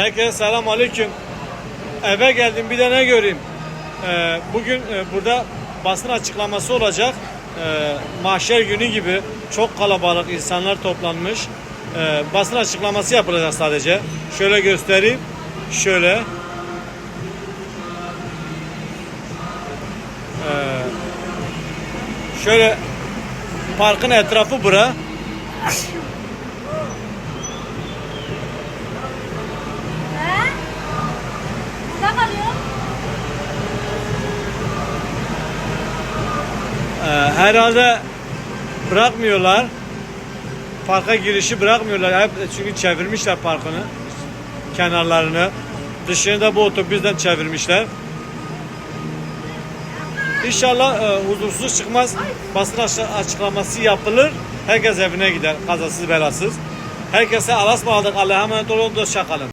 Herkese selam aleyküm. Eve geldim bir de ne göreyim. Ee, bugün e, burada basın açıklaması olacak. Ee, mahşer günü gibi çok kalabalık insanlar toplanmış. Ee, basın açıklaması yapılacak sadece. Şöyle göstereyim. Şöyle. Ee, şöyle parkın etrafı bura. He? Burada kalıyor. Ee, herhalde bırakmıyorlar. Parka girişi bırakmıyorlar. Hep çünkü çevirmişler parkını. Kenarlarını. Dışını da bu otobüsten çevirmişler. İnşallah e, huzursuz çıkmaz. Basın aç- açıklaması yapılır. Herkes evine gider. Kazasız belasız. Herkese Allah'a ısmarladık. Allah'a emanet olun. Hoşça kalın.